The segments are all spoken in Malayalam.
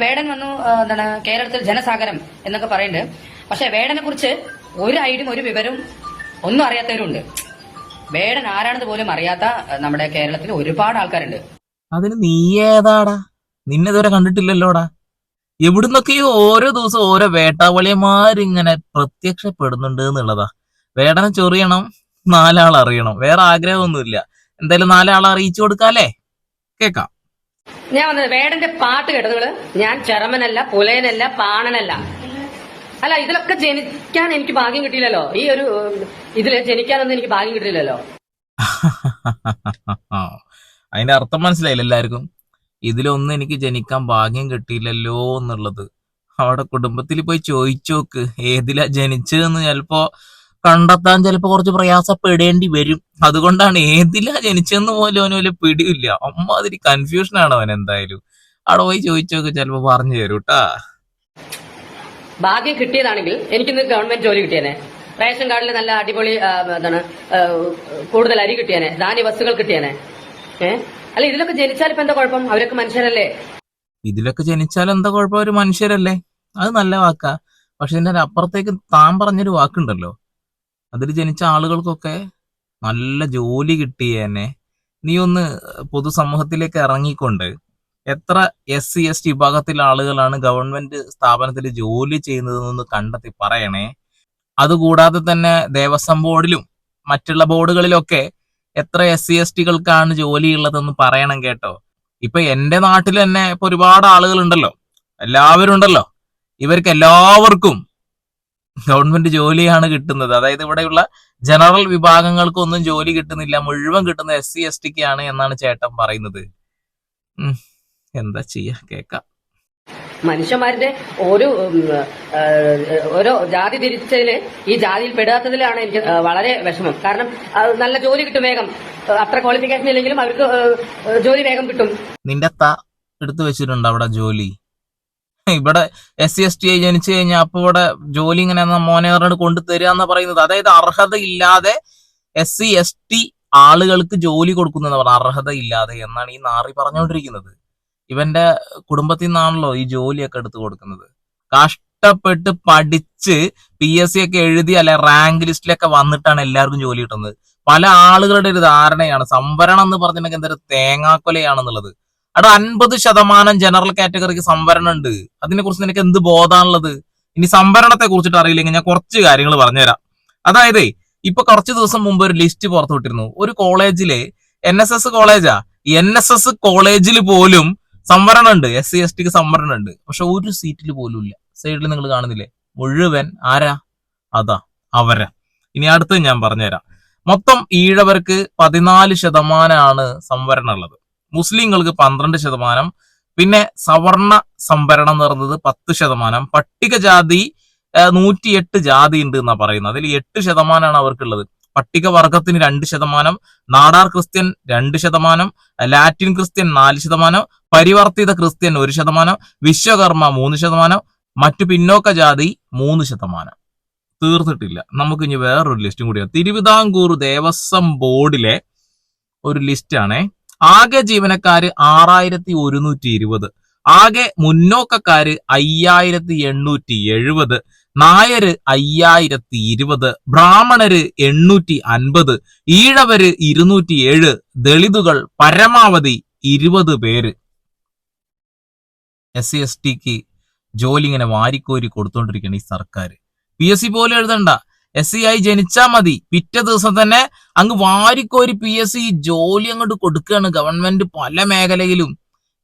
വേടൻ വന്നു എന്താണ് കേരളത്തിൽ ജനസാഗരം എന്നൊക്കെ പറയുന്നുണ്ട്. പക്ഷെ വേടനെ കുറിച്ച് ഒരു ഐഡിയും ഒരു വിവരവും ഒന്നും അറിയാത്തവരുണ്ട്. വേടൻ ആരാണെന്ന് പോലും അറിയാത്ത നമ്മുടെ കേരളത്തിൽ ഒരുപാട് ആൾക്കാരുണ്ട്. അതിന് നീ ഏതാടാ? നിന്നെതുവരെ കണ്ടിട്ടില്ലല്ലോടാ? എവിടുന്നൊക്കെയോ ഓരോ ദിവസം ഓരോ വേട്ടാവളിയന്മാരിങ്ങനെ പ്രത്യക്ഷപ്പെടുന്നുണ്ട് എന്നുള്ളതാ. വേടനെ ചൊറിയണം നാലാൾ അറിയണം വേറെ ആഗ്രഹമൊന്നുമില്ല. എന്തായാലും നാലാൾ അറിയിച്ചു കൊടുക്കാല്ലേ? കേക്കാം ഞാൻ വന്നത് വേടന്റെ പാട്ട് കേട്ടോ നിങ്ങൾ. ഞാൻ ചെറമനല്ല പുലയനല്ല പാണനല്ല. അല്ല ഇതിലൊക്കെ ജനിക്കാൻ എനിക്ക് ഭാഗ്യം കിട്ടിയില്ലല്ലോ. ഈ ഒരു ഇതിൽ ജനിക്കാനൊന്നും എനിക്ക് ഭാഗ്യം കിട്ടിയില്ലല്ലോ. അതിന്റെ അർത്ഥം മനസ്സിലായില്ല എല്ലാവർക്കും. ഇതിലൊന്നും എനിക്ക് ജനിക്കാൻ ഭാഗ്യം കിട്ടിയില്ലല്ലോ എന്നുള്ളത്. അവിടെ കുടുംബത്തിൽ പോയി ചോദിച്ചോക്ക് ഏതിലാ ജനിച്ചതെന്ന്. ചിലപ്പോ കണ്ടെത്താൻ ചിലപ്പോൾ കുറച്ച് പ്രയാസപ്പെടേണ്ടി വരും. അതുകൊണ്ടാണ് ഏതിലാ ജനിച്ചെന്ന് പോലും അവന് വലിയ പിടിയില്ല. അമ്മാതിരി കൺഫ്യൂഷനാണ് അവൻ എന്തായാലും. അവിടെ പോയി ചോദിച്ചൊക്കെ ചിലപ്പോൾ പറഞ്ഞു തരും കേട്ടാ ഭാഗ്യം കിട്ടിയതാണെങ്കിൽ എനിക്കിന്ന് ഗവൺമെന്റ് ജോലി കിട്ടിയേനെ. റേഷൻ കാർഡിൽ നല്ല അടിപൊളി എന്താണ് കൂടുതൽ അരി കിട്ടിയേനെ. ധാന്യ വസ്തുക്കൾ കിട്ടിയേനെ. ഏഹ് അല്ല ഇതിലൊക്കെ ജനിച്ചാൽ ഇപ്പൊ എന്താ കുഴപ്പം? അവരൊക്കെ മനുഷ്യരല്ലേ? ഇതിലൊക്കെ ജനിച്ചാൽ എന്താ കുഴപ്പം? അവർ മനുഷ്യരല്ലേ? അത് നല്ല വാക്കാ. പക്ഷെ ഇതിന്റെ അപ്പുറത്തേക്ക് താൻ പറഞ്ഞൊരു വാക്കുണ്ടല്ലോ. അതിൽ ജനിച്ച ആളുകൾക്കൊക്കെ നല്ല ജോലി കിട്ടിയേനെ നീ ഒന്ന് പൊതുസമൂഹത്തിലേക്ക് ഇറങ്ങിക്കൊണ്ട് എത്ര എസ് സി എസ് ടി വിഭാഗത്തിലെ ആളുകളാണ് ഗവൺമെന്റ് സ്ഥാപനത്തിൽ ജോലി ചെയ്യുന്നതെന്ന് കണ്ടെത്തി പറയണേ. അതുകൂടാതെ തന്നെ ദേവസ്വം ബോർഡിലും മറ്റുള്ള ബോർഡുകളിലൊക്കെ എത്ര എസ് സി എസ് ടികൾക്കാണ് ജോലിയുള്ളതെന്ന് പറയണം കേട്ടോ. ഇപ്പൊ എന്റെ നാട്ടിൽ തന്നെ ഇപ്പൊ ഒരുപാട് ആളുകൾ ഉണ്ടല്ലോ എല്ലാവരും ഉണ്ടല്ലോ ഇവർക്ക് എല്ലാവർക്കും ഗവൺമെന്റ് ജോലിയാണ് കിട്ടുന്നത്. അതായത് ഇവിടെയുള്ള ജനറൽ വിഭാഗങ്ങൾക്കൊന്നും ജോലി കിട്ടുന്നില്ല. മുഴുവൻ കിട്ടുന്നത് എസ് സി എസ് ടിക്ക് ആണ് എന്നാണ് ചേട്ടൻ പറയുന്നത്. എന്താ ചെയ്യാ? കേക്കാം. മനുഷ്യന്മാരുടെ ഓരോ ഉം, ഓരോ ജാതി തിരിച്ചതിൽ ഈ ജാതിയിൽ പെടാത്തതിലാണ് എനിക്ക് വളരെ വിഷമം. കാരണം നല്ല ജോലി കിട്ടും വേഗം. അത്ര ക്വാളിഫിക്കേഷൻ ഇല്ലെങ്കിലും അവർക്ക് ജോലി വേഗം കിട്ടും. നിന്റെ എടുത്തു വെച്ചിട്ടുണ്ട് അവിടെ ജോലി. ഇവിടെ എസ് സി എസ് ടി ആയി ജനിച്ചു കഴിഞ്ഞാൽ അപ്പൊ ഇവിടെ ജോലി ഇങ്ങനെ മോനെ കൊണ്ടു തരിക എന്ന് പറയുന്നത്. അതായത് അർഹതയില്ലാതെ എസ് സി എസ് ടി ആളുകൾക്ക് ജോലി കൊടുക്കുന്നത് പറഞ്ഞ അർഹത ഇല്ലാതെ എന്നാണ് ഈ നാറി പറഞ്ഞുകൊണ്ടിരിക്കുന്നത് ഇവന്റെ കുടുംബത്തിൽ നിന്നാണല്ലോ ഈ ജോലിയൊക്കെ എടുത്തു കൊടുക്കുന്നത്. കഷ്ടപ്പെട്ട് പഠിച്ച് പി എസ് സി ഒക്കെ എഴുതി അല്ലെ റാങ്ക് ലിസ്റ്റിലൊക്കെ വന്നിട്ടാണ് എല്ലാവർക്കും ജോലി കിട്ടുന്നത്. പല ആളുകളുടെ ഒരു ധാരണയാണ് സംവരണം എന്ന് പറഞ്ഞിട്ടുണ്ടെങ്കിൽ എന്തൊരു തേങ്ങാക്കൊലയാണെന്നുള്ളത്. അവിടെ അൻപത് ശതമാനം ജനറൽ കാറ്റഗറിക്ക് സംവരണം ഉണ്ട്. അതിനെ കുറിച്ച് നിനക്ക് എന്ത് ബോധാണുള്ളത്? ഇനി സംവരണത്തെ കുറിച്ചിട്ട് അറിയില്ലെങ്കിൽ ഞാൻ കുറച്ച് കാര്യങ്ങൾ പറഞ്ഞുതരാം. അതായത് ഇപ്പൊ കുറച്ച് ദിവസം മുമ്പ് ഒരു ലിസ്റ്റ് പുറത്തുവിട്ടിരുന്നു ഒരു കോളേജിലെ എൻ എസ് എസ് കോളേജാ എൻ എസ് എസ് കോളേജിൽ പോലും സംവരണം ഉണ്ട്. എസ് സി എസ് ടിക്ക് സംവരണം ഉണ്ട്. പക്ഷെ ഒരു സീറ്റിൽ പോലും ഇല്ല. സൈഡിൽ നിങ്ങൾ കാണുന്നില്ലേ? മുഴുവൻ ആരാ? അതാ അവരാ. ഇനി അടുത്ത് ഞാൻ പറഞ്ഞുതരാം. മൊത്തം ഈഴവർക്ക് പതിനാല് ശതമാനമാണ് സംവരണം ഉള്ളത് മുസ്ലിങ്ങൾക്ക് പന്ത്രണ്ട് ശതമാനം പിന്നെ സവർണ സംവരണം എന്ന് പറയുന്നത് പത്ത് ശതമാനം പട്ടികജാതി നൂറ്റിയെട്ട് ജാതി ഉണ്ട് എന്നാ പറയുന്നത്. അതിൽ എട്ട് ശതമാനമാണ് അവർക്കുള്ളത്. പട്ടികവർഗത്തിന് രണ്ട് ശതമാനം നാടാർ ക്രിസ്ത്യൻ രണ്ട് ശതമാനം ലാറ്റിൻ ക്രിസ്ത്യൻ നാല് ശതമാനം പരിവർത്തിത ക്രിസ്ത്യൻ ഒരു ശതമാനം വിശ്വകർമ്മ മൂന്ന് ശതമാനം മറ്റു പിന്നോക്ക ജാതി മൂന്ന് ശതമാനം. തീർത്തിട്ടില്ല. നമുക്ക് ഇനി വേറൊരു ലിസ്റ്റും കൂടിയാണ് തിരുവിതാംകൂർ ദേവസ്വം ബോർഡിലെ ഒരു ലിസ്റ്റാണേ. ആകെ ജീവനക്കാര് ആറായിരത്തി ഒരുന്നൂറ്റി ഇരുപത് ആകെ മുന്നോക്കക്കാര് അയ്യായിരത്തി എണ്ണൂറ്റി എഴുപത് നായര് അയ്യായിരത്തി ഇരുപത് ബ്രാഹ്മണര് എണ്ണൂറ്റി അൻപത് ഈഴവര് ഇരുന്നൂറ്റി ഏഴ് ദളിതുകൾ പരമാവധി ഇരുപത് പേര്. എസ് സി എസ് ടിക്ക് ജോലി ഇങ്ങനെ വാരിക്കോരി കൊടുത്തോണ്ടിരിക്കുകയാണ് ഈ സർക്കാർ പി എസ് സി പോലും എഴുതണ്ട. എസ് സി ആയി ജനിച്ചാ മതി. പിറ്റേ ദിവസം തന്നെ അങ്ങ് വാരിക്കോരി പി എസ് സി ജോലി അങ്ങോട്ട് കൊടുക്കുകയാണ് ഗവൺമെന്റ് പല മേഖലയിലും.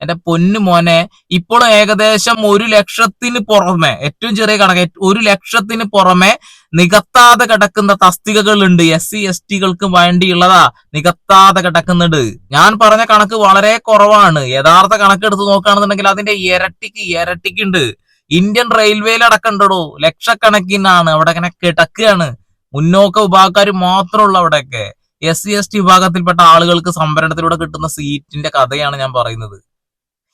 എന്റെ പൊന്നു മോനെ ഇപ്പോൾ ഏകദേശം ഒരു ലക്ഷത്തിന് പുറമെ ഏറ്റവും ചെറിയ കണക്ക് ഒരു ലക്ഷത്തിന് പുറമെ നികത്താതെ കിടക്കുന്ന തസ്തികകളുണ്ട്. എസ് സി എസ് ടികൾക്ക് വേണ്ടിയുള്ളതാ നികത്താതെ കിടക്കുന്നുണ്ട് ഞാൻ പറഞ്ഞ കണക്ക് വളരെ കുറവാണ്. യഥാർത്ഥ കണക്ക് എടുത്ത് നോക്കുകയാണെന്നുണ്ടെങ്കിൽ അതിന്റെ ഇരട്ടിക്ക് ഇരട്ടിക്കുണ്ട്. ഇന്ത്യൻ റെയിൽവേയിൽ അടക്കണ്ടടോ ലക്ഷക്കണക്കിനാണ് അവിടെ ഇങ്ങനെ കിടക്കുകയാണ്. മുന്നോക്ക വിഭാഗക്കാർ മാത്രമുള്ള അവിടെയൊക്കെ. എസ് സി എസ് ടി വിഭാഗത്തിൽപ്പെട്ട ആളുകൾക്ക് സംവരണത്തിലൂടെ കിട്ടുന്ന സീറ്റിന്റെ കഥയാണ് ഞാൻ പറയുന്നത്.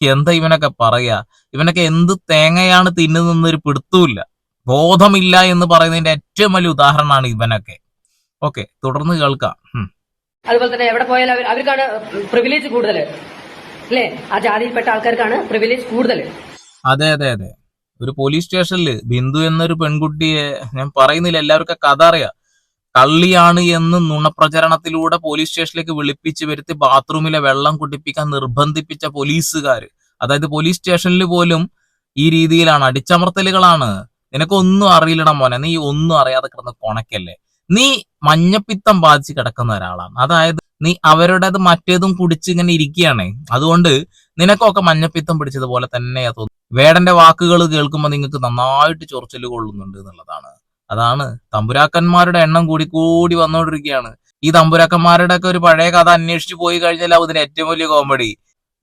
എന്താ ഇവനൊക്കെ പറയാ? ഇവനൊക്കെ എന്ത് തേങ്ങയാണ് തിന്നുന്നൊരു പിടുത്തൂല്ല ബോധമില്ല എന്ന് പറയുന്നതിന്റെ ഏറ്റവും വലിയ ഉദാഹരണമാണ് ഇവനൊക്കെ. ഓക്കെ തുടർന്ന് കേൾക്കാം. അതുപോലെ തന്നെ എവിടെ പോയാലും അവർ- അവർക്കാണ് പ്രിവിലേജ് കൂടുതൽ അല്ലേ? ആ ജാതിയിൽപ്പെട്ട ആൾക്കാർക്കാണ് പ്രിവിലേജ് കൂടുതൽ അതെ അതെ അതെ. ഒരു പോലീസ് സ്റ്റേഷനിൽ ബിന്ദു എന്നൊരു പെൺകുട്ടിയെ ഞാൻ പറയുന്നില്ല എല്ലാവർക്കും കഥ അറിയാം. കള്ളിയാണ് എന്ന് നുണപ്രചരണത്തിലൂടെ പോലീസ് സ്റ്റേഷനിലേക്ക് വിളിപ്പിച്ച് വരുത്തി ബാത്റൂമിലെ വെള്ളം കുടിപ്പിക്കാൻ നിർബന്ധിപ്പിച്ച പോലീസുകാർ അതായത് പോലീസ് സ്റ്റേഷനിൽ പോലും ഈ രീതിയിലാണ് അടിച്ചമർത്തലുകളാണ്. നിനക്കൊന്നും അറിയില്ലടാ മോനെ നീ ഒന്നും അറിയാതെ കിടന്ന് കൊണക്കല്ലേ. നീ മഞ്ഞപ്പിത്തം ബാധിച്ച് കിടക്കുന്ന ഒരാളാണ്. അതായത് നീ അവരുടേത് മറ്റേതും കുടിച്ച് ഇങ്ങനെ ഇരിക്കുകയാണ്. അതുകൊണ്ട് നിനക്കൊക്കെ മഞ്ഞപ്പിത്തം പിടിച്ചതുപോലെ തന്നെയാ തോന്നുന്നു വേടന്റെ വാക്കുകൾ കേൾക്കുമ്പോൾ നിങ്ങൾക്ക് നന്നായിട്ട് ചൊറിച്ചൽ കൊള്ളുന്നുണ്ട് എന്നുള്ളതാണ്. അതാണ് തമ്പുരാക്കന്മാരുടെ എണ്ണം കൂടി കൂടി വന്നുകൊണ്ടിരിക്കുകയാണ് ഈ തമ്പുരാക്കന്മാരുടെ ഒക്കെ ഒരു പഴയ കഥ അന്വേഷിച്ചു പോയി കഴിഞ്ഞാൽ അതിന് ഏറ്റവും വലിയ കോമഡി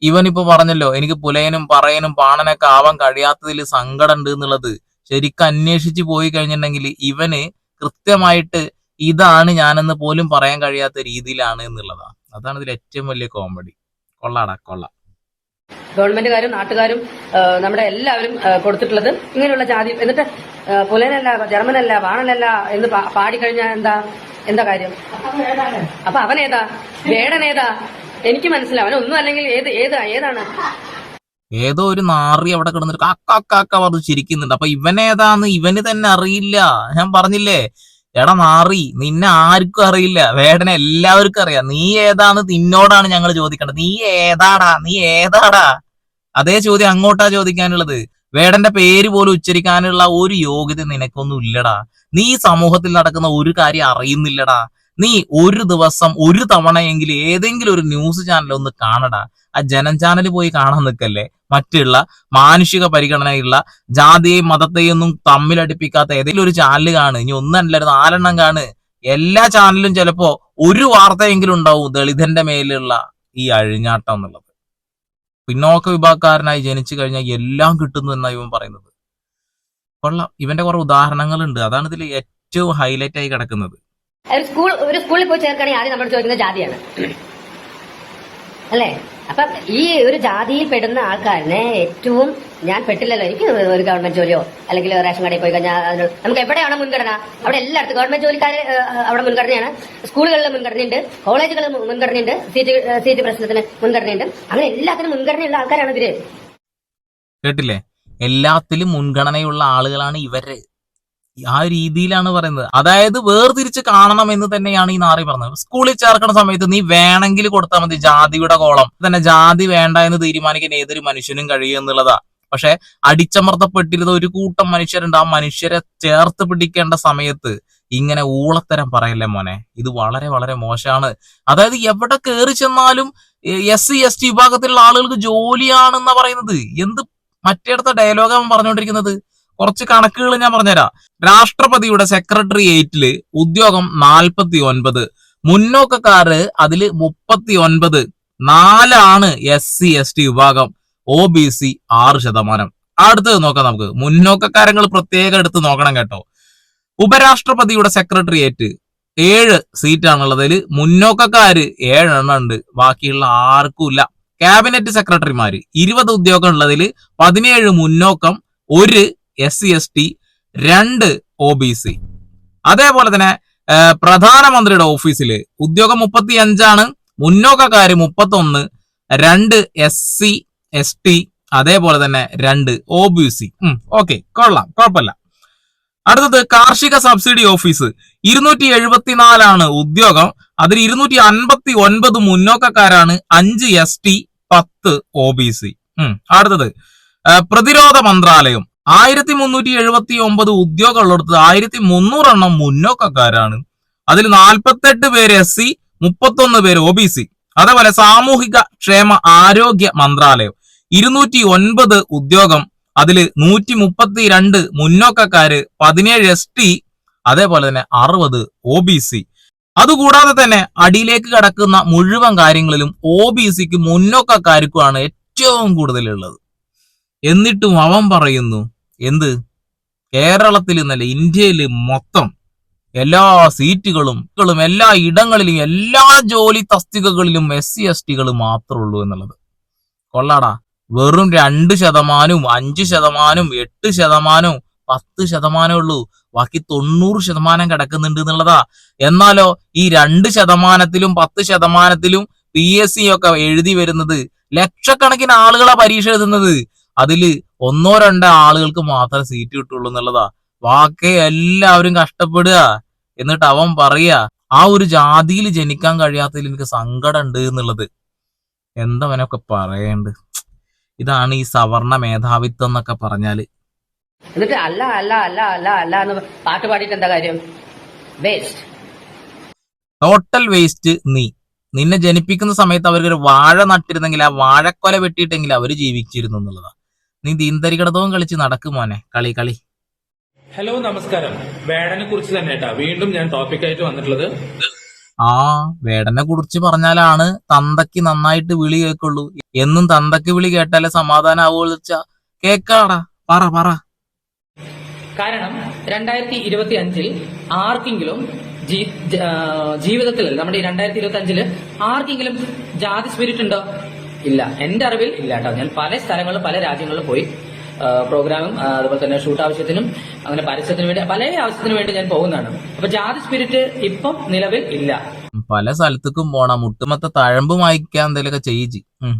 ഇവൻ ഇപ്പൊ പറഞ്ഞല്ലോ എനിക്ക് പുലയനും പറയനും പാണനൊക്കെ ആവാൻ കഴിയാത്തതിൽ സങ്കടം ഉണ്ട് എന്നുള്ളത്. ശരിക്കും അന്വേഷിച്ചു പോയി കഴിഞ്ഞിട്ടുണ്ടെങ്കിൽ ഇവന് കൃത്യമായിട്ട് ഇതാണ് ഞാനെന്ന് പോലും പറയാൻ കഴിയാത്ത രീതിയിലാണ് എന്നുള്ളതാണ്. അതാണ് ഇതിൽ ഏറ്റവും വലിയ കോമഡി കൊള്ളാടാ കൊള്ള. ഗവൺമെന്റുകാരും നാട്ടുകാരും നമ്മുടെ എല്ലാവരും കൊടുത്തിട്ടുള്ളത് ഇങ്ങനെയുള്ള ജാതി എന്നിട്ട് പുലനല്ല ജർമ്മനല്ല വാണനല്ല എന്ന് പാടിക്കഴിഞ്ഞാൽ എന്താ എന്താ കാര്യം? അപ്പൊ അവനേതാ? വേടനേതാ? എനിക്ക് മനസ്സിലാവും അവൻ ഒന്നും അല്ലെങ്കിൽ ഏത് ഏതാ ഏതാണ്? ഏതോ ഒരു നാറി അവിടെ കിടന്നിട്ട് കാക്ക കാക്ക പറഞ്ഞു ചിരിക്കുന്നുണ്ട്. അപ്പൊ ഇവനേതാന്ന് ഇവന് തന്നെ അറിയില്ല. ഞാൻ പറഞ്ഞില്ലേ? എടാ മാറി നിന്നെ ആർക്കും അറിയില്ല. വേടനെ എല്ലാവർക്കും അറിയാം. നീ ഏതാണ് നിന്നോടാണ് ഞങ്ങൾ ചോദിക്കേണ്ടത് നീ ഏതാടാ? നീ ഏതാടാ? അതേ ചോദ്യം അങ്ങോട്ടാ ചോദിക്കാനുള്ളത്. വേടന്റെ പേര് പോലും ഉച്ചരിക്കാനുള്ള ഒരു യോഗ്യത നിനക്കൊന്നും ഇല്ലടാ. നീ സമൂഹത്തിൽ നടക്കുന്ന ഒരു കാര്യം അറിയുന്നില്ലടാ. നീ ഒരു ദിവസം ഒരു തവണയെങ്കിലും ഏതെങ്കിലും ഒരു ന്യൂസ് ചാനൽ ഒന്ന് കാണടാ. ആ ജനം ചാനൽ പോയി കാണാൻ നിൽക്കല്ലേ മറ്റുള്ള മാനുഷിക പരിഗണനയുള്ള ജാതിയെയും മതത്തെയും ഒന്നും തമ്മിലടിപ്പിക്കാത്ത ഏതെങ്കിലും ഒരു ചാനൽ കാണ്. ഇനി ഒന്നല്ല നാലെണ്ണം കാണ്. എല്ലാ ചാനലിലും ചിലപ്പോ ഒരു വാർത്തയെങ്കിലും ഉണ്ടാവും ദളിതന്റെ മേലുള്ള ഈ അഴിഞ്ഞാട്ടം എന്നുള്ളത്. പിന്നോക്ക വിഭാഗക്കാരനായി ജനിച്ചു കഴിഞ്ഞാൽ എല്ലാം കിട്ടുന്നു എന്നാണ് ഇവൻ പറയുന്നത്. കൊള്ളാം. ഇവന്റെ കുറെ ഉദാഹരണങ്ങളുണ്ട്. അതാണ് ഇതിൽ ഏറ്റവും ഹൈലൈറ്റ് ആയി കിടക്കുന്നത്. സ്കൂൾ ഒരു സ്കൂളിൽ പോയി ചേർക്കണേ ആദ്യം നമ്മൾ ചോദിക്കുന്നത് ജാതിയാണ്. അല്ലേ? അപ്പൊ ഈ ഒരു ജാതിയിൽ പെടുന്ന ആൾക്കാരനെ ഏറ്റവും ഞാൻ പെട്ടില്ലല്ലോ. എനിക്ക് ഒരു ഗവൺമെന്റ് ജോലിയോ അല്ലെങ്കിൽ റേഷൻ കടയിൽ പോയി കഴിഞ്ഞാൽ നമുക്ക് എവിടെയാണ് മുൻഗണന? അവിടെ എല്ലായിടത്തും ഗവൺമെന്റ് ജോലിക്കാര് അവിടെ മുൻഗണനയാണ്. സ്കൂളുകളിൽ മുൻഗണനയുണ്ട്. കോളേജുകളിൽ മുൻഗണനയുണ്ട്. സീറ്റ് സീറ്റ് പ്രശ്നത്തിന് മുൻഗണനയുണ്ട്. അങ്ങനെ എല്ലാത്തിനും മുൻഗണനയുള്ള ആൾക്കാരാണ് ഇവർ. കേട്ടില്ലേ? എല്ലാത്തിലും മുൻഗണനയുള്ള ആളുകളാണ് ഇവർ. ആ രീതിയിലാണ് പറയുന്നത്. അതായത് വേർതിരിച്ച് കാണണം എന്ന് തന്നെയാണ് ഈ നാറി പറഞ്ഞത്. സ്കൂളിൽ ചേർക്കുന്ന സമയത്ത് നീ വേണമെങ്കിൽ കൊടുത്താൽ മതി ജാതിയുടെ കോളം. തന്നെ ജാതി വേണ്ട എന്ന് തീരുമാനിക്കാൻ ഏതൊരു മനുഷ്യനും കഴിയും എന്നുള്ളതാ. പക്ഷെ അടിച്ചമർത്തപ്പെട്ടിരുന്ന ഒരു കൂട്ടം മനുഷ്യരുണ്ട്. ആ മനുഷ്യരെ ചേർത്ത് പിടിക്കേണ്ട സമയത്ത് ഇങ്ങനെ ഊളത്തരം പറയല്ലേ മോനെ? ഇത് വളരെ വളരെ മോശമാണ്. അതായത് എവിടെ കയറി ചെന്നാലും എസ് സി എസ് ടി വിഭാഗത്തിലുള്ള ആളുകൾക്ക് ജോലിയാണെന്നാ പറയുന്നത്. എന്ത് മറ്റേടത്തെ ഡയലോഗാണ് പറഞ്ഞുകൊണ്ടിരിക്കുന്നത്? കുറച്ച് കണക്കുകൾ ഞാൻ പറഞ്ഞുതരാം. രാഷ്ട്രപതിയുടെ സെക്രട്ടറിയേറ്റിൽ ഉദ്യോഗം നാൽപ്പത്തി ഒൻപത് മുന്നോക്കക്കാര് അതിൽ മുപ്പത്തി ഒൻപത് നാലാണ് എസ് സി എസ് ടി വിഭാഗം. ഒ ബി സി ആറ് ശതമാനം. അടുത്തത് നോക്കാം നമുക്ക്. മുന്നോക്കക്കാരങ്ങൾ പ്രത്യേകം എടുത്ത് നോക്കണം കേട്ടോ. ഉപരാഷ്ട്രപതിയുടെ സെക്രട്ടറിയേറ്റ് ഏഴ് സീറ്റാണുള്ളതിൽ മുന്നോക്കക്കാര് ഏഴെണ്ണം ഉണ്ട്. ബാക്കിയുള്ള ആർക്കും ഇല്ല ക്യാബിനറ്റ് സെക്രട്ടറിമാര് ഇരുപത് ഉദ്യോഗം ഉള്ളതിൽ പതിനേഴ് മുന്നോക്കം ഒരു എസ് സി എസ് ടി രണ്ട് ഒ ബി സി അതേപോലെ തന്നെ പ്രധാനമന്ത്രിയുടെ ഓഫീസിൽ ഉദ്യോഗം മുപ്പത്തി അഞ്ചാണ് മുന്നോക്കക്കാര് മുപ്പത്തി ഒന്ന് രണ്ട് എസ് സി എസ് ടി അതേപോലെ തന്നെ രണ്ട് ഒ ബി സി ഓക്കെ കൊള്ളാം കുഴപ്പമില്ല അടുത്തത് കാർഷിക സബ്സിഡി ഓഫീസ്. ഇരുന്നൂറ്റി എഴുപത്തിനാലാണ് ഉദ്യോഗം. അതിൽ ഇരുന്നൂറ്റി അൻപത്തി ഒൻപത് മുന്നോക്കക്കാരാണ് അഞ്ച് എസ് ടി പത്ത് ഒ ബി സി അടുത്തത് പ്രതിരോധ മന്ത്രാലയം. ആയിരത്തി മുന്നൂറ്റി എഴുപത്തി ഒമ്പത് ഉദ്യോഗമുള്ളിടത്ത് ആയിരത്തി മുന്നൂറെണ്ണം മുന്നോക്കക്കാരാണ്. അതിൽ നാൽപ്പത്തെട്ട് പേര് എസ് സി മുപ്പത്തൊന്ന് പേര് ഒ ബി സി. അതേപോലെ സാമൂഹിക ക്ഷേമ ആരോഗ്യ മന്ത്രാലയം. ഇരുന്നൂറ്റി ഒൻപത് ഉദ്യോഗം. അതിൽ നൂറ്റി മുപ്പത്തി രണ്ട് മുന്നോക്കക്കാര് പതിനേഴ് എസ് ടി അതേപോലെ തന്നെ അറുപത് ഒ ബി സി. അതുകൂടാതെ തന്നെ അടിയിലേക്ക് കടക്കുന്ന മുഴുവൻ കാര്യങ്ങളിലും ഒ ബി സിക്ക് മുന്നോക്കക്കാർക്കുമാണ് ഏറ്റവും കൂടുതലുള്ളത്. എന്നിട്ടും അവൻ പറയുന്നു എന്ത്? കേരളത്തിൽ എന്നല്ല ഇന്ത്യയിൽ മൊത്തം എല്ലാ സീറ്റുകളും കളും എല്ലാ ഇടങ്ങളിലും എല്ലാ ജോലി തസ്തികകളിലും എസ് സി എസ് ടികൾ മാത്രമേ ഉള്ളൂ എന്നുള്ളത്. കൊള്ളാടാ. വെറും രണ്ട് ശതമാനവും അഞ്ച് ശതമാനവും എട്ട് ശതമാനവും പത്ത് ശതമാനമേ ഉള്ളൂ. ബാക്കി തൊണ്ണൂറ് ശതമാനം കിടക്കുന്നുണ്ട് എന്നുള്ളതാ. എന്നാലോ ഈ രണ്ട് ശതമാനത്തിലും പത്ത് ശതമാനത്തിലും പി എസ് സി ഒക്കെ എഴുതി വരുന്നത് ലക്ഷക്കണക്കിന് ആളുകളാ പരീക്ഷ എഴുതുന്നത്. അതിൽ ഒന്നോ രണ്ടോ ആളുകൾക്ക് മാത്രമേ സീറ്റ് കിട്ടുള്ളൂ എന്നുള്ളതാ. ബാക്കി എല്ലാവരും കഷ്ടപ്പെടുക. എന്നിട്ട് അവൻ പറയാ ആ ഒരു ജാതിയിൽ ജനിക്കാൻ കഴിയാത്തതിൽ എനിക്ക് സങ്കടം ഉണ്ട് എന്നുള്ളത് എന്തവനൊക്കെ പറയണ്ട് ഇതാണ് ഈ സവർണ മേധാവിത്വം എന്നൊക്കെ പറഞ്ഞാൽ. എന്നിട്ട് അല്ല അല്ല അല്ല അല്ല അല്ല എന്ന് പാട്ട് പാടിയിട്ട് എന്താ കാര്യം? വേസ്റ്റ് ടോട്ടൽ വേസ്റ്റ് നീ. നിന്നെ ജനിപ്പിക്കുന്ന സമയത്ത് അവർക്ക് ഒരു വാഴ നട്ടിരുന്നെങ്കിൽ ആ വാഴക്കൊല വെട്ടിയിട്ടെങ്കിൽ അവർ ജീവിച്ചിരുന്നു എന്നുള്ളതാ. നീ ദീന്തരികടതവും കളിച്ച് നടക്കും മോനെ. കളി കളി. ഹലോ നമസ്കാരം. വേടനെ കുറിച്ച് തന്നെ കേട്ടാ. വീണ്ടും ഞാൻ ടോപ്പിക് ആയിട്ട് വന്നിട്ടുള്ളത് ആ വേടനെ കുറിച്ച് പറഞ്ഞാലാണ് തന്തയ്ക്ക് നന്നായിട്ട് വിളി കേൾക്കുള്ളൂ. എന്നും തന്തയ്ക്ക് വിളി കേട്ടാലേ സമാധാനം ആവുള്ളൂ വെച്ചാ. കേക്കാടാ. പറ പറ. കാരണം രണ്ടായിരത്തി ഇരുപത്തി അഞ്ചിൽ ആർക്കെങ്കിലും ജീവിതത്തിൽ നമ്മുടെ ഈ രണ്ടായിരത്തി ഇരുപത്തി അഞ്ചിൽ ആർക്കെങ്കിലും ജാതി സ്പിരിറ്റ് ഉണ്ടോ? ഇല്ല. എന്റെ അറിവിൽ ഇല്ല കേട്ടോ. ഞാൻ പല സ്ഥലങ്ങളിലും പല രാജ്യങ്ങളിലും പോയി പ്രോഗ്രാമും അതുപോലെ തന്നെ ഷൂട്ട് ആവശ്യത്തിനും അങ്ങനെ പരസ്യത്തിനു വേണ്ടി പല ആവശ്യത്തിനു വേണ്ടി ഞാൻ പോകുന്നതാണ്. അപ്പൊ ജാതി സ്പിരിറ്റ് ഇപ്പം നിലവിൽ ഇല്ല. പല സ്ഥലത്തേക്കും പോണം. മുട്ടുമത്ത തഴമ്പ് വായിക്കാൻ എന്തെങ്കിലുമൊക്കെ ചെയ്യിച്ച്.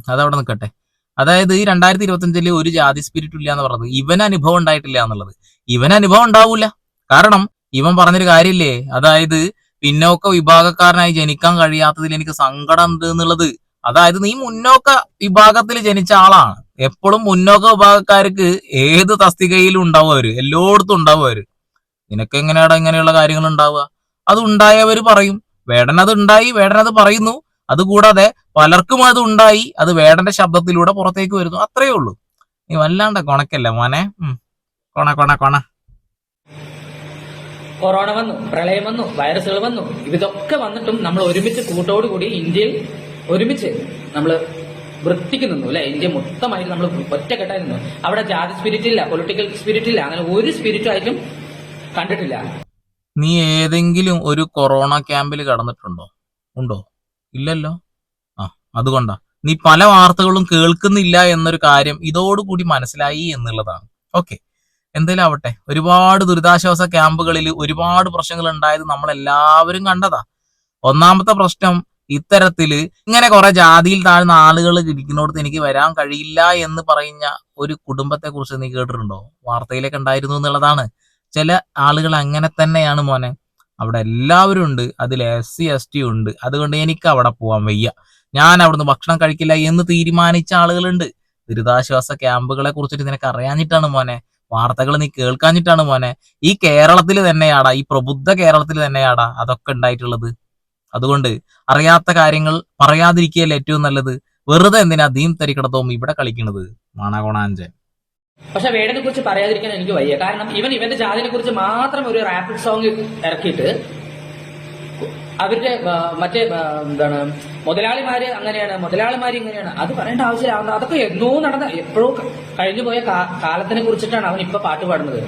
അതവിടെ നിൽക്കട്ടെ. അതായത് ഈ രണ്ടായിരത്തി ഇരുപത്തി ഒരു ജാതി സ്പിരിറ്റ് ഇല്ല എന്ന് പറഞ്ഞത് ഇവൻ അനുഭവം ഉണ്ടായിട്ടില്ല എന്നുള്ളത്. ഇവൻ അനുഭവം ഉണ്ടാവൂല. കാരണം ഇവൻ പറഞ്ഞൊരു കാര്യമില്ലേ? അതായത് പിന്നോക്ക വിഭാഗക്കാരനായി ജനിക്കാൻ കഴിയാത്തതിൽ എനിക്ക് സങ്കടം ഉണ്ട് എന്നുള്ളത് അതായത് നീ മുന്നോക്ക വിഭാഗത്തിൽ ജനിച്ച ആളാണ്. എപ്പോഴും മുന്നോക്ക വിഭാഗക്കാർക്ക് ഏത് തസ്തികയിലും ഉണ്ടാവും അവർ? എല്ലായിടത്തും ഉണ്ടാവും അവർ. നിനക്ക് എങ്ങനെയാണ് ഇങ്ങനെയുള്ള കാര്യങ്ങൾ ഉണ്ടാവുക? അത് ഉണ്ടായവർ പറയും. വേടനത് ഉണ്ടായി വേടനത് പറയുന്നു. അതുകൂടാതെ പലർക്കും അത് ഉണ്ടായി. അത് വേടന്റെ ശബ്ദത്തിലൂടെ പുറത്തേക്ക് വരുന്നു. അത്രയേ ഉള്ളൂ. നീ വല്ലാണ്ട കൊണക്കല്ല മോനെ? കൊണ കൊണ കൊണ. കൊറോണ വന്നു പ്രളയം വന്നു വൈറസുകൾ വന്നു. ഇതൊക്കെ വന്നിട്ടും നമ്മൾ ഒരുമിച്ച് കൂട്ടോടുകൂടി ഇന്ത്യയിൽ ഒരുമിച്ച് നമ്മൾ വൃത്തിക്ക് നിന്നു അല്ലെ? ഇന്ത്യ മൊത്തമായിട്ട് നമ്മൾ ഒറ്റക്കെട്ടായി നിന്നു. അവിടെ ജാതി സ്പിരിറ്റ് ഇല്ല പൊളിറ്റിക്കൽ സ്പിരിറ്റ് ഇല്ല അങ്ങനെ ഒരു സ്പിരിറ്റും ആയിട്ടും കണ്ടിട്ടില്ല. നീ ഏതെങ്കിലും ഒരു കൊറോണ ക്യാമ്പിൽ കടന്നിട്ടുണ്ടോ? ഉണ്ടോ? ഇല്ലല്ലോ? ആ അതുകൊണ്ടാ. നീ പല വാർത്തകളും കേൾക്കുന്നില്ല എന്നൊരു കാര്യം ഇതോടുകൂടി മനസ്സിലായി എന്നുള്ളതാണ്. ഓക്കെ. എന്തേലും ആവട്ടെ. ഒരുപാട് ദുരിതാശ്വാസ ക്യാമ്പുകളിൽ ഒരുപാട് പ്രശ്നങ്ങൾ ഉണ്ടായത് നമ്മൾ എല്ലാവരും കണ്ടതാ. ഒന്നാമത്തെ പ്രശ്നം ഇത്തരത്തിൽ ഇങ്ങനെ കുറെ ജാതിയിൽ താഴ്ന്ന ആളുകൾ ഇരിക്കുന്നിടത്ത് എനിക്ക് വരാൻ കഴിയില്ല എന്ന് പറയുന്ന ഒരു കുടുംബത്തെ കുറിച്ച് നീ കേട്ടിട്ടുണ്ടോ? വാർത്തയിലൊക്കെ ഉണ്ടായിരുന്നു എന്നുള്ളതാണ്. ചില ആളുകൾ അങ്ങനെ തന്നെയാണ് മോനെ. അവിടെ എല്ലാവരും ഉണ്ട്. അതിൽ എസ് സി എസ് ടി ഉണ്ട്. അതുകൊണ്ട് എനിക്ക് അവിടെ പോവാൻ വയ്യ. ഞാൻ അവിടുന്ന് ഭക്ഷണം കഴിക്കില്ല എന്ന് തീരുമാനിച്ച ആളുകളുണ്ട്. ദുരിതാശ്വാസ ക്യാമ്പുകളെ കുറിച്ചിട്ട് നിനക്ക് അറിയാഞ്ഞിട്ടാണ് മോനെ. വാർത്തകൾ നീ കേൾക്കാഞ്ഞിട്ടാണ് മോനെ. ഈ കേരളത്തിൽ തന്നെയാടാ ഈ പ്രബുദ്ധ കേരളത്തിൽ തന്നെയാടാ അതൊക്കെ ഉണ്ടായിട്ടുള്ളത്. അതുകൊണ്ട് അറിയാത്ത കാര്യങ്ങൾ പറയാതിരിക്കുകയല്ല ഏറ്റവും നല്ലത്. വെറുതെ എന്തിനാ ദീം തരിക്കടത്തവും ഇവിടെ കളിക്കുന്നത്? മാണാകോണാഞ്ചൻ. പക്ഷെ വേടനെ കുറിച്ച് പറയാതിരിക്കാൻ എനിക്ക് വയ്യ. കാരണം ഇവൻ ഇവന്റെ ജാതിനെ കുറിച്ച് മാത്രം ഒരു റാപ്പിഡ് സോങ് ഇറക്കിയിട്ട് അവരുടെ മറ്റേ എന്താണ് മുതലാളിമാര് അങ്ങനെയാണ് മുതലാളിമാര് ഇങ്ങനെയാണ്. അത് പറയേണ്ട ആവശ്യമില്ല. അതൊക്കെ എന്നോ നടന്ന എപ്പോഴും കഴിഞ്ഞു പോയ കാലത്തിനെ കുറിച്ചിട്ടാണ് അവൻ ഇപ്പൊ പാട്ട് പാടുന്നത്.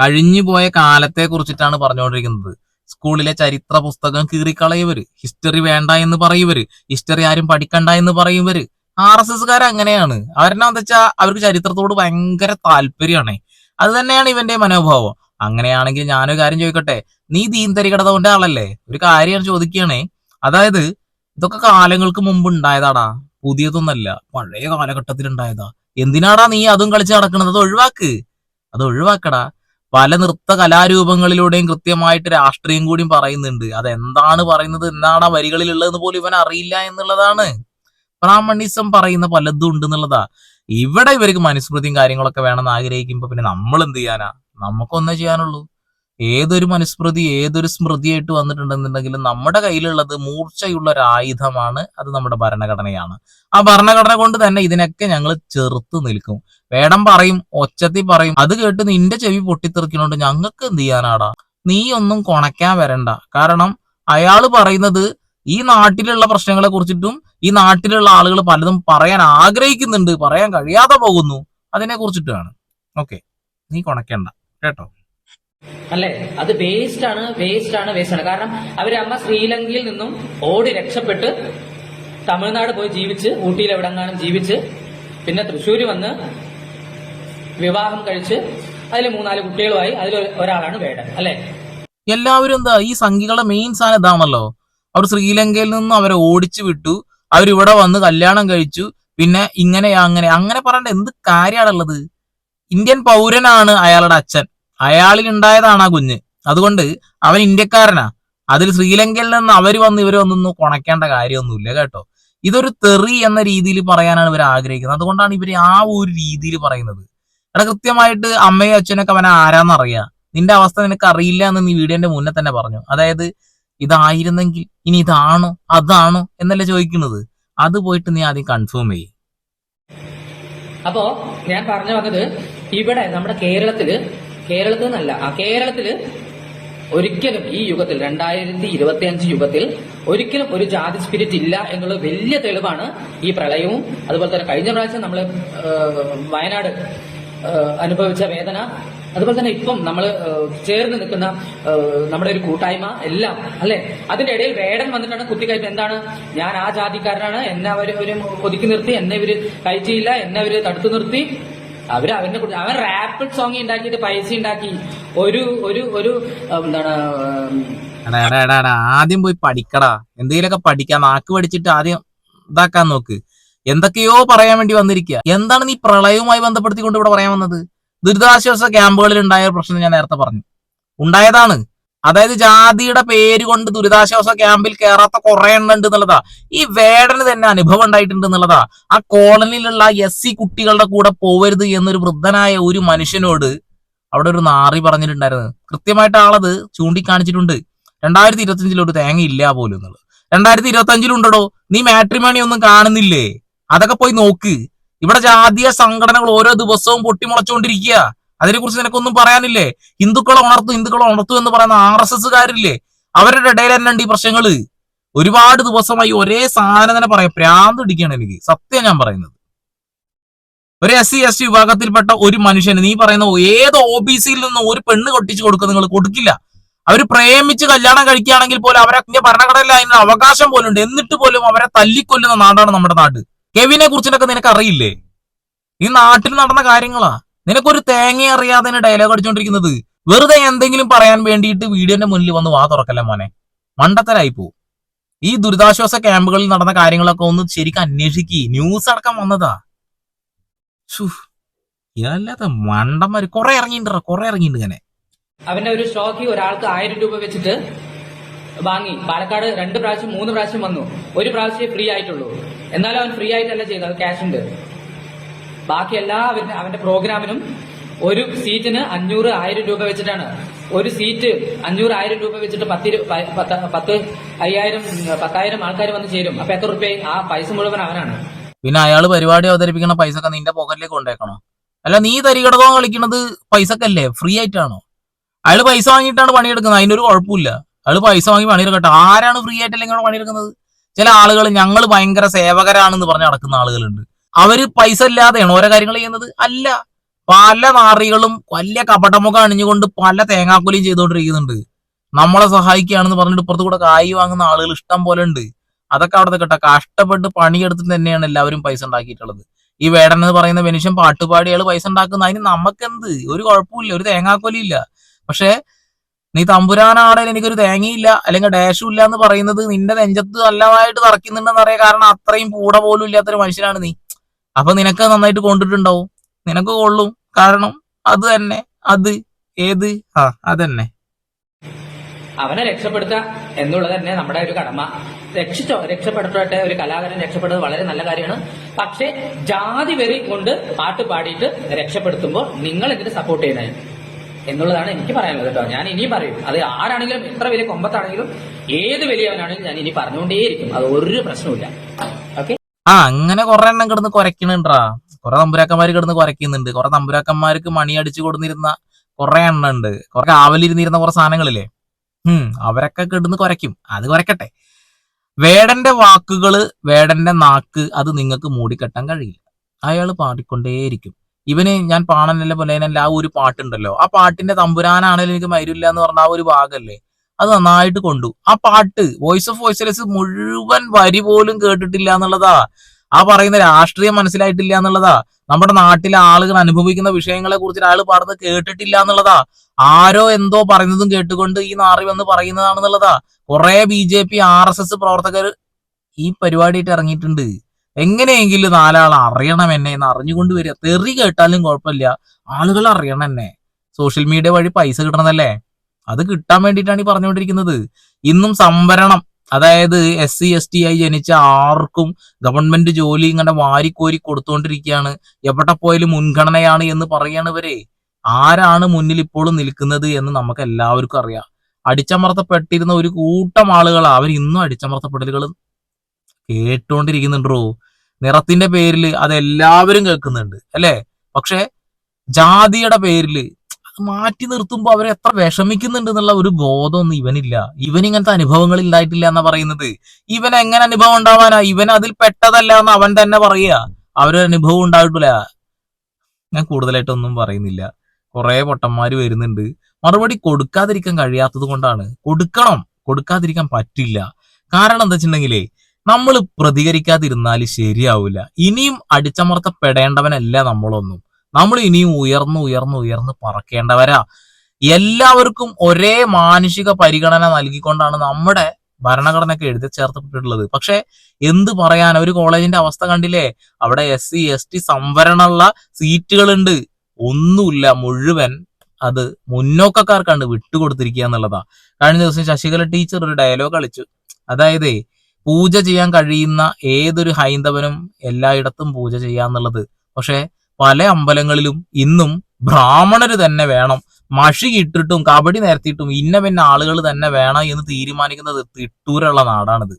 കഴിഞ്ഞു പോയ കാലത്തെ കുറിച്ചിട്ടാണ് പറഞ്ഞുകൊണ്ടിരിക്കുന്നത്. സ്കൂളിലെ ചരിത്ര പുസ്തകം കീറിക്കളയവര്. ഹിസ്റ്ററി വേണ്ട എന്ന് പറയുവര്. ഹിസ്റ്ററി ആരും പഠിക്കണ്ട എന്ന് പറയുവര്. ആർ എസ് എസ്കാർ അങ്ങനെയാണ്. അവരെന്നാന്ന് വെച്ചാൽ അവർക്ക് ചരിത്രത്തോട് ഭയങ്കര താല്പര്യമാണ്. അത് തന്നെയാണ് ഇവന്റെ മനോഭാവം. അങ്ങനെയാണെങ്കിൽ ഞാനൊരു കാര്യം ചോദിക്കട്ടെ? നീ ദീന്തരികടതവന്റെ ആളല്ലേ? ഒരു കാര്യം ചോദിക്കുകയാണേ. അതായത് ഇതൊക്കെ കാലങ്ങൾക്ക് മുമ്പ് ഉണ്ടായതാടാ. പുതിയതൊന്നല്ല. പഴയ കാലഘട്ടത്തിൽ ഉണ്ടായതാ എന്തിനാടാ നീ അതും കളിച്ച് നടക്കുന്നത്? അത് ഒഴിവാക്ക്. അത് ഒഴിവാക്കടാ. പല നൃത്ത കലാരൂപങ്ങളിലൂടെയും കൃത്യമായിട്ട് രാഷ്ട്രീയം കൂടി പറയുന്നുണ്ട്. അതെന്താണ് പറയുന്നത്? എന്താണ് ആ വരികളിലുള്ളതെന്ന് പോലും ഇവൻ അറിയില്ല എന്നുള്ളതാണ്. ബ്രാഹ്മണിസം പറയുന്ന പലതും ഉണ്ട് എന്നുള്ളതാ. ഇവിടെ ഇവർക്ക് മനുസ്മൃതിയും കാര്യങ്ങളൊക്കെ വേണമെന്ന് ആഗ്രഹിക്കുമ്പോ പിന്നെ നമ്മൾ എന്ത് ചെയ്യാനാ? നമുക്കൊന്നേ ചെയ്യാനുള്ളൂ. ഏതൊരു മനുസ്മൃതി ഏതൊരു സ്മൃതിയായിട്ട് വന്നിട്ടുണ്ടെന്നുണ്ടെങ്കിലും നമ്മുടെ കയ്യിലുള്ളത് മൂർച്ചയുള്ള ഒരു ആയുധമാണ് അത് നമ്മുടെ ഭരണഘടനയാണ്. ആ ഭരണഘടന കൊണ്ട് തന്നെ ഇതിനൊക്കെ ഞങ്ങൾ ചെറുത്ത് നിൽക്കും. വേടം പറയും ഒച്ചത്തി പറയും. അത് കേട്ട് നിന്റെ ചെവി പൊട്ടിത്തെറിക്കണോണ്ട് ഞങ്ങൾക്ക് എന്ത് ചെയ്യാനാടാ? നീ ഒന്നും കൊണയ്ക്കാൻ വരണ്ട. കാരണം അയാൾ പറയുന്നത് ഈ നാട്ടിലുള്ള പ്രശ്നങ്ങളെ കുറിച്ചിട്ടും ഈ നാട്ടിലുള്ള ആളുകൾ പലതും പറയാൻ ആഗ്രഹിക്കുന്നുണ്ട് പറയാൻ കഴിയാതെ പോകുന്നു. അതിനെ കുറിച്ചിട്ടുമാണ്. ഓക്കെ. നീ കൊണയ്ക്കണ്ട. കേട്ടോ? അല്ലേ? അത് വേസ്റ്റ് ആണ് വേസ്റ്റ് ആണ് വേസ്റ്റ് ആണ്. കാരണം അവർ അമ്മ ശ്രീലങ്കയിൽ നിന്നും ഓടി രക്ഷപ്പെട്ട് തമിഴ്നാട് പോയി ജീവിച്ച് ഊട്ടിയിൽ എവിടെങ്ങാനും ജീവിച്ച് പിന്നെ തൃശ്ശൂര് വന്ന് വിവാഹം കഴിച്ച് അതിൽ മൂന്നാൽ കുട്ടികളുമായി അതിൽ ഒരാളാണ് വേടൻ. അല്ലെ? എല്ലാവരും എന്താ ഈ സംഘികളുടെ മെയിൻ സാധനം ഇതാണല്ലോ. അവർ ശ്രീലങ്കയിൽ നിന്നും അവരെ ഓടിച്ചു വിട്ടു. അവരിവിടെ വന്ന് കല്യാണം കഴിച്ചു. പിന്നെ ഇങ്ങനെ അങ്ങനെ. അങ്ങനെ പറയേണ്ട എന്ത് കാര്യമാണുള്ളത് ഇന്ത്യൻ പൗരനാണ് അയാളുടെ അച്ഛൻ. അയാളിൽ ഉണ്ടായതാണ് ആ കുഞ്ഞ്. അതുകൊണ്ട് അവൻ ഇന്ത്യക്കാരനാ. അതിൽ ശ്രീലങ്കയിൽ നിന്ന് അവർ വന്ന് ഇവരെ ഒന്നും കൊണക്കേണ്ട കാര്യമൊന്നുമില്ല കേട്ടോ. ഇതൊരു തെറി എന്ന രീതിയിൽ പറയാനാണ് ഇവർ ആഗ്രഹിക്കുന്നത്. അതുകൊണ്ടാണ് ഇവർ ആ ഒരു രീതിയിൽ പറയുന്നത്. എടാ കൃത്യമായിട്ട് അമ്മയും അച്ഛനൊക്കെ അവനെ ആരാന്നറിയാ? നിന്റെ അവസ്ഥ നിനക്ക് അറിയില്ല എന്ന് നീ വീഡിയോന്റെ മുന്നേ തന്നെ പറഞ്ഞു. അതായത് ഇതായിരുന്നെങ്കിൽ ഇനി ഇതാണോ? അതാണോ? എന്നല്ലേ ചോദിക്കുന്നത്. അത് പോയിട്ട് നീ ആദ്യം കൺഫേം ചെയ്യും. അപ്പോ ഞാൻ പറഞ്ഞു വന്നത് ഇവിടെ നമ്മുടെ കേരളത്തിൽ കേരളത്തിൽ നിന്നല്ല ആ കേരളത്തിൽ ഒരിക്കലും ഈ യുഗത്തിൽ രണ്ടായിരത്തി ഇരുപത്തി അഞ്ച് യുഗത്തിൽ ഒരിക്കലും ഒരു ജാതി സ്പിരിറ്റ് ഇല്ല എന്നുള്ള വലിയ തെളിവാണ് ഈ പ്രളയവും. അതുപോലെ തന്നെ കഴിഞ്ഞ പ്രാവശ്യം നമ്മൾ വയനാട് അനുഭവിച്ച വേദന. അതുപോലെ തന്നെ ഇപ്പം നമ്മൾ ചേർന്ന് നിൽക്കുന്ന നമ്മുടെ ഒരു കൂട്ടായ്മ എല്ലാം അല്ലെ? അതിന്റെ ഇടയിൽ വേടൻ വന്നിട്ടാണ് കുത്തിക്കയറ്റം എന്താണ്? ഞാൻ ആ ജാതിക്കാരനാണ്. എന്നെ അവർ ഒതുക്കി നിർത്തി എന്നെ ഇവർ കയറ്റിയില്ല. എന്നെ അവർ തടുത്തു നിർത്തി. അവർ അവനെ കുറിച്ച് അവൻ റാപ്പിഡ് സോങ് ഉണ്ടാക്കിയിട്ട് പൈസ ഉണ്ടാക്കി ഒരു ഒരു ഒരു എന്താണ് ആദ്യം പോയി പഠിക്കടാ. എന്തെങ്കിലുമൊക്കെ പഠിക്കാം. നാക്ക് പഠിച്ചിട്ട് ആദ്യം ഇതാക്കാൻ നോക്ക്. എന്തൊക്കെയോ പറയാൻ വേണ്ടി വന്നിരിക്കുക എന്താണ് നീ പ്രളയവുമായി ബന്ധപ്പെടുത്തിക്കൊണ്ട് ഇവിടെ പറയാൻ വന്നത്? ദുരിതാശ്വാസ ക്യാമ്പുകളിൽ ഉണ്ടായ പ്രശ്നം ഞാൻ നേരത്തെ പറഞ്ഞു. ഉണ്ടായതാണ്. അതായത് ജാതിയുടെ പേര് കൊണ്ട് ദുരിതാശ്വാസ ക്യാമ്പിൽ കയറാത്ത കുറെ എണ്ണം ഉണ്ട് എന്നുള്ളതാ. ഈ വേടന് തന്നെ അനുഭവം ഉണ്ടായിട്ടുണ്ട് എന്നുള്ളതാ. ആ കോളനിയിലുള്ള എസ് സി കുട്ടികളുടെ കൂടെ പോവരുത് എന്നൊരു വൃദ്ധനായ ഒരു മനുഷ്യനോട് അവിടെ ഒരു നാറി പറഞ്ഞിട്ടുണ്ടായിരുന്നു. കൃത്യമായിട്ട് ആളത് ചൂണ്ടിക്കാണിച്ചിട്ടുണ്ട്. രണ്ടായിരത്തി ഇരുപത്തിയഞ്ചിൽ ഒരു തേങ്ങ ഇല്ല പോലും എന്നുള്ളത്. രണ്ടായിരത്തി ഇരുപത്തി നീ മാട്രിമോണി ഒന്നും കാണുന്നില്ലേ? അതൊക്കെ പോയി നോക്ക്. ഇവിടെ ജാതീയ സംഘടനകൾ ഓരോ ദിവസവും പൊട്ടിമുളച്ചുകൊണ്ടിരിക്കുക അതിനെക്കുറിച്ച് നിനക്കൊന്നും പറയാനില്ലേ? ഹിന്ദുക്കളെ ഉണർത്തു ഹിന്ദുക്കളെ ഉണർത്തു എന്ന് പറയുന്ന ആർ എസ് എസ്സുകാരില്ലേ? അവരുടെ ഇടയിൽ തന്നെ ഉണ്ട് ഈ പ്രശ്നങ്ങൾ. ഒരുപാട് ദിവസമായി ഒരേ സാധനം തന്നെ പറയാം. പ്രാന്ത് ഇടിക്കുകയാണ് എനിക്ക്. സത്യം ഞാൻ പറയുന്നത്. ഒരു എസ് സി എസ് ടി വിഭാഗത്തിൽപ്പെട്ട ഒരു മനുഷ്യന് നീ പറയുന്ന ഏത് ഒ ബി സിയിൽ നിന്നും ഒരു പെണ്ണ് കൊട്ടിച്ച് കൊടുക്കുക നിങ്ങൾ കൊടുക്കില്ല. അവർ പ്രേമിച്ച് കല്യാണം കഴിക്കുകയാണെങ്കിൽ പോലും അവരെ ഭരണഘടനയിൽ അതിന് അവകാശം പോലും ഉണ്ട് എന്നിട്ട് പോലും അവരെ തല്ലിക്കൊല്ലുന്ന നാടാണ് നമ്മുടെ നാട്. കെവിനെ കുറിച്ചിട്ടൊക്കെ നിനക്ക് അറിയില്ലേ ഈ നാട്ടിൽ നടന്ന കാര്യങ്ങളാ. നിനക്കൊരു തേങ്ങ അറിയാതെ ഡയലോഗ് അടിച്ചോണ്ടിരിക്കുന്നത്. വെറുതെ എന്തെങ്കിലും പറയാൻ വേണ്ടിയിട്ട് വീഡിയോന്റെ മുന്നിൽ വന്ന് വാ തുറക്കല്ല മോനെ. മണ്ടത്തരായി പോവും ഈ ദുരിതാശ്വാസ ക്യാമ്പുകളിൽ നടന്ന കാര്യങ്ങളൊക്കെ ഒന്ന് ശരിക്കും അന്വേഷിക്കുക ന്യൂസ് അടക്കം വന്നതാ. ഇതല്ലാത്ത മണ്ടന്മാര് കുറെ ഇറങ്ങിയിട്ടുണ്ടോ കുറെ ഇറങ്ങിയിട്ടുണ്ട് ഇങ്ങനെ. അവന്റെ ഒരു സ്റ്റോക്ക് ഒരാൾക്ക് ആയിരം രൂപ വെച്ചിട്ട് വാങ്ങി. പാലക്കാട് രണ്ട് പ്രാവശ്യം മൂന്ന് പ്രാവശ്യം വന്നു. ഒരു പ്രാവശ്യം ഫ്രീ ആയിട്ടുള്ളൂ. എന്നാലും അവൻ ഫ്രീ ആയിട്ടല്ല ചെയ്തത്. ക്യാഷ് ഉണ്ട്. ബാക്കി എല്ലാ അവന്റെ പ്രോഗ്രാമിനും ഒരു സീറ്റിന് അഞ്ഞൂറ് ആയിരം രൂപ വെച്ചിട്ടാണ്. ഒരു സീറ്റ് അഞ്ഞൂറ് ആയിരം രൂപ വെച്ചിട്ട് പത്ത് ഇരു- പ- പത്ത് അയ്യായിരം പത്തായിരം ആൾക്കാർ വന്ന് ചേരും. അപ്പൊ എത്ര റുപ്യ ആ പൈസ മുഴുവൻ അവനാണ്. പിന്നെ അയാൾ പരിപാടി അവതരിപ്പിക്കുന്ന പൈസ നിന്റെ പോക്കറ്റിലേക്ക് കൊണ്ടേക്കണോ? അല്ല നീ തരികടകം കളിക്കുന്നത് പൈസക്കല്ലേ ഫ്രീ ആയിട്ടാണോ? അയാൾ പൈസ വാങ്ങിയിട്ടാണ് പണിയെടുക്കുന്നത്. അതിനൊരു കുഴപ്പമില്ല. അയാൾ പൈസ വാങ്ങി പണിയെടുക്കട്ടെ. ആരാണ് ഫ്രീ ഇങ്ങനെ പണിയെടുക്കുന്നത്? ചില ആളുകൾ ഞങ്ങൾ ഭയങ്കര സേവകരാണെന്ന് പറഞ്ഞ് നടക്കുന്ന ആളുകളുണ്ട്. അവർ പൈസ ഇല്ലാതെയാണ് ഓരോ കാര്യങ്ങൾ ചെയ്യുന്നത്. അല്ല പല നാറികളും വലിയ കപടമുഖം അണിഞ്ഞുകൊണ്ട് പല തേങ്ങാക്കൊലിയും ചെയ്തുകൊണ്ടിരിക്കുന്നുണ്ട്. നമ്മളെ സഹായിക്കുകയാണെന്ന് പറഞ്ഞിട്ട് ഇപ്പുറത്ത് കൂടെ കായി വാങ്ങുന്ന ആളുകൾ ഇഷ്ടം പോലെ ഉണ്ട്. അതൊക്കെ അവിടെ കേട്ടോ കഷ്ടപ്പെട്ട് പണിയെടുത്തിട്ട് തന്നെയാണ് എല്ലാവരും പൈസ ഉണ്ടാക്കിയിട്ടുള്ളത്. ഈ വേടൻ എന്ന് പറയുന്ന മനുഷ്യൻ പാട്ടുപാടി പൈസ ഉണ്ടാക്കുന്ന അതിന് നമുക്കെന്ത്? ഒരു കുഴപ്പമില്ല ഒരു തേങ്ങാക്കൊലി ഇല്ല. പക്ഷേ നീ തമ്പുരാനാണെങ്കിൽ എനിക്കൊരു തേങ്ങയില്ല അല്ലെങ്കിൽ ഡാഷും ഇല്ല എന്ന് പറയുന്നത് നിന്റെ നെഞ്ചത്ത് നല്ലതായിട്ട് തറക്കുന്നുണ്ടെന്ന് അറിയാം കാരണം അത്രയും പൂട പോലും ഇല്ലാത്തൊരു മനുഷ്യനാണ് നീ. അപ്പൊ നിനക്ക് നന്നായിട്ട് കൊണ്ടിട്ടുണ്ടാവും. നിനക്ക് കൊള്ളും. കാരണം അത് തന്നെ. അത് ഏത്? ആ അതന്നെ. അവനെ രക്ഷപ്പെടുത്തുക എന്നുള്ളത് തന്നെ നമ്മുടെ ഒരു കടമ. രക്ഷിച്ചോ രക്ഷപ്പെടുത്തട്ടെ ഒരു കലാകാരൻ രക്ഷപ്പെടുന്നത് വളരെ നല്ല കാര്യമാണ്. പക്ഷേ ജാതി വെറി കൊണ്ട് പാട്ട് പാടിയിട്ട് രക്ഷപ്പെടുത്തുമ്പോൾ നിങ്ങൾ എന്തിനു സപ്പോർട്ട് ചെയ്യുന്നത് എന്നുള്ളതാണ് എനിക്ക് പറയാനുള്ളത് കേട്ടോ. ഞാൻ ഇനിയും പറയും. അത് ആരാണെങ്കിലും എത്ര വലിയ കൊമ്പത്താണെങ്കിലും ഏത് വലിയവനാണെങ്കിലും ഞാൻ ഇനി പറഞ്ഞുകൊണ്ടേയിരിക്കും. അത് ഒരു ഓക്കെ ആ അങ്ങനെ കുറെ എണ്ണം കിടന്ന് കുറയ്ക്കണുണ്ടാ കുറെ തമ്പുരാക്കന്മാർ കിടന്ന് കുരക്കുന്നുണ്ട് കുറെ തമ്പുരാക്കന്മാർക്ക് മണി അടിച്ചു കൊടുന്നിരുന്ന കുറെ എണ്ണം ഉണ്ട് കുറെ കാവലിരുന്നിരുന്ന കുറെ സാധനങ്ങളില്ലേ? ഹും അവരൊക്കെ കിടന്ന് കുരയ്ക്കും. അത് കുരക്കട്ടെ വേടന്റെ വാക്കുകൾ വേടന്റെ നാക്ക് അത് നിങ്ങൾക്ക് മൂടിക്കെട്ടാൻ കഴിയില്ല. അയാൾ പാടിക്കൊണ്ടേയിരിക്കും. ഇവന് ഞാൻ പാണനല്ല പോലെ ആ ഒരു പാട്ടുണ്ടല്ലോ. ആ പാട്ടിന്റെ തമ്പുരാനാണെങ്കിലും എനിക്ക് മരില്ല എന്ന് പറഞ്ഞ ആ ഒരു ഭാഗല്ലേ? അത് നന്നായിട്ട് കൊണ്ടു. ആ പാട്ട് വോയിസ് ഓഫ് വോയിസ്ലെസ് മുഴുവൻ വരി പോലും കേട്ടിട്ടില്ല എന്നുള്ളതാ. ആ പറയുന്ന രാഷ്ട്രീയം മനസ്സിലായിട്ടില്ല എന്നുള്ളതാ. നമ്മുടെ നാട്ടിലെ ആളുകൾ അനുഭവിക്കുന്ന വിഷയങ്ങളെ കുറിച്ച് ആൾ പറഞ്ഞ് കേട്ടിട്ടില്ല എന്നുള്ളതാ. ആരോ എന്തോ പറയുന്നതും കേട്ടുകൊണ്ട് ഈ നാറി വന്ന് പറയുന്നതാണെന്നുള്ളതാ. കുറെ B J P R S S പ്രവർത്തകർ ഈ പരിപാടിയായിട്ട് ഇറങ്ങിയിട്ടുണ്ട്. എങ്ങനെയെങ്കിലും നാലാൾ അറിയണം എന്നെ എന്ന് അറിഞ്ഞുകൊണ്ട് വരിക. തെറി കേട്ടാലും കുഴപ്പമില്ല. ആളുകൾ അറിയണം എന്നെ. സോഷ്യൽ മീഡിയ വഴി പൈസ കിട്ടണതല്ലേ? അത് കിട്ടാൻ വേണ്ടിയിട്ടാണ് ഈ പറഞ്ഞുകൊണ്ടിരിക്കുന്നത്. ഇന്നും സംവരണം അതായത് എസ് സി എസ് ടി ആയി ജനിച്ച ആർക്കും ഗവൺമെന്റ് ജോലി ഇങ്ങനെ വാരിക്കോരി കൊടുത്തുകൊണ്ടിരിക്കുകയാണ്. എവിടെ പോയാലും മുൻഗണനയാണ് എന്ന് പറയാണ് ഇവരെ. ആരാണ് മുന്നിൽ ഇപ്പോഴും നിൽക്കുന്നത് എന്ന് നമുക്ക് എല്ലാവർക്കും അറിയാം. അടിച്ചമർത്തപ്പെട്ടിരുന്ന ഒരു കൂട്ടം ആളുകൾ അവർ ഇന്നും അടിച്ചമർത്തപ്പെടലുകൾ കേട്ടുകൊണ്ടിരിക്കുന്നുണ്ടോ? നിറത്തിന്റെ പേരിൽ അതെല്ലാവരും കേൾക്കുന്നുണ്ട് അല്ലേ? പക്ഷെ ജാതിയുടെ പേരിൽ മാറ്റി നിർത്തുമ്പോൾ അവരെ എത്ര വിഷമിക്കുന്നുണ്ട് എന്നുള്ള ഒരു ബോധമൊന്നും ഇവനില്ല. ഇവൻ ഇങ്ങനത്തെ അനുഭവങ്ങൾ ഇല്ലായിട്ടില്ല എന്നാ പറയുന്നത്. ഇവൻ എങ്ങനെ അനുഭവം ഉണ്ടാവാനാ? ഇവൻ അതിൽ പെട്ടതല്ല എന്ന് അവൻ തന്നെ പറയുക. അവരൊരു അനുഭവം ഉണ്ടായിട്ടില്ല ഞാൻ കൂടുതലായിട്ടൊന്നും പറയുന്നില്ല. കുറെ പൊട്ടന്മാര് വരുന്നുണ്ട്. മറുപടി കൊടുക്കാതിരിക്കാൻ കഴിയാത്തത് കൊണ്ടാണ്. കൊടുക്കണം. കൊടുക്കാതിരിക്കാൻ പറ്റില്ല. കാരണം എന്താ വെച്ചിട്ടുണ്ടെങ്കിലേ നമ്മൾ പ്രതികരിക്കാതിരുന്നാൽ ശരിയാവില്ല ഇനിയും അടിച്ചമർത്തപ്പെടേണ്ടവനല്ല നമ്മളൊന്നും. നമ്മൾ ഇനിയും ഉയർന്നു ഉയർന്നു ഉയർന്ന് പറക്കേണ്ടവരാ. എല്ലാവർക്കും ഒരേ മാനുഷിക പരിഗണന നൽകിക്കൊണ്ടാണ് നമ്മുടെ ഭരണഘടനയൊക്കെ എഴുതി ചേർത്തപ്പെട്ടിട്ടുള്ളത് പക്ഷെ എന്ത് പറയാൻ? ഒരു കോളേജിന്റെ അവസ്ഥ കണ്ടില്ലേ? അവിടെ എസ് സി എസ് ടി സംവരണമുള്ള സീറ്റുകളുണ്ട്. ഒന്നുമില്ല മുഴുവൻ അത് മുന്നോക്കക്കാർക്കാണ് വിട്ടുകൊടുത്തിരിക്കുക എന്നുള്ളതാ. കഴിഞ്ഞ ദിവസം ശശികല ടീച്ചർ ഒരു ഡയലോഗ് കളിച്ചു. അതായത് പൂജ ചെയ്യാൻ കഴിയുന്ന ഏതൊരു ഹൈന്ദവനും എല്ലായിടത്തും പൂജ ചെയ്യാന്നുള്ളത്. പക്ഷെ പല അമ്പലങ്ങളിലും ഇന്നും ബ്രാഹ്മണര് തന്നെ വേണം. മഷി ഇട്ടിട്ടും കബഡി നിരത്തിയിട്ടും ഇന്ന പിന്നെ ആളുകൾ തന്നെ വേണം എന്ന് തീരുമാനിക്കുന്നത് തിട്ടൂരുള്ള നാടാണിത്.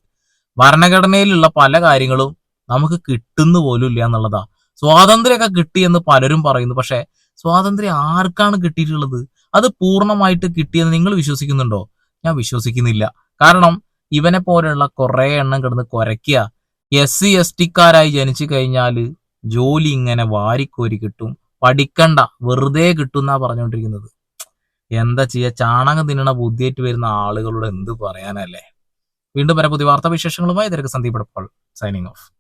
ഭരണഘടനയിലുള്ള പല കാര്യങ്ങളും നമുക്ക് കിട്ടുന്നു പോലും ഇല്ല എന്നുള്ളതാ. സ്വാതന്ത്ര്യമൊക്കെ കിട്ടിയെന്ന് പലരും പറയുന്നു. പക്ഷെ സ്വാതന്ത്ര്യം ആർക്കാണ് കിട്ടിയിട്ടുള്ളത്? അത് പൂർണമായിട്ട് കിട്ടിയെന്ന് നിങ്ങൾ വിശ്വസിക്കുന്നുണ്ടോ? ഞാൻ വിശ്വസിക്കുന്നില്ല. കാരണം ഇവനെ പോലെയുള്ള കുറെ എണ്ണം കിടന്ന് കുരയ്ക്കുക എസ് സി എസ് ടിക്കാരായി ജനിച്ചു കഴിഞ്ഞാൽ ജോലി ഇങ്ങനെ വാരിക്കോരി കിട്ടും. പഠിക്കണ്ട. വെറുതെ കിട്ടുന്ന പറഞ്ഞുകൊണ്ടിരിക്കുന്നത് എന്താ ചെയ്യുക ചാണകം തിന്നണ ബുദ്ധിയേറ്റ് വരുന്ന ആളുകളോട് എന്ത് പറയാനല്ലേ? വീണ്ടും വരെ പുതിയ വാർത്താ വിശേഷങ്ങളുമായി തിരക്ക് സന്ദീപ് സൈനിങ് ഓഫ്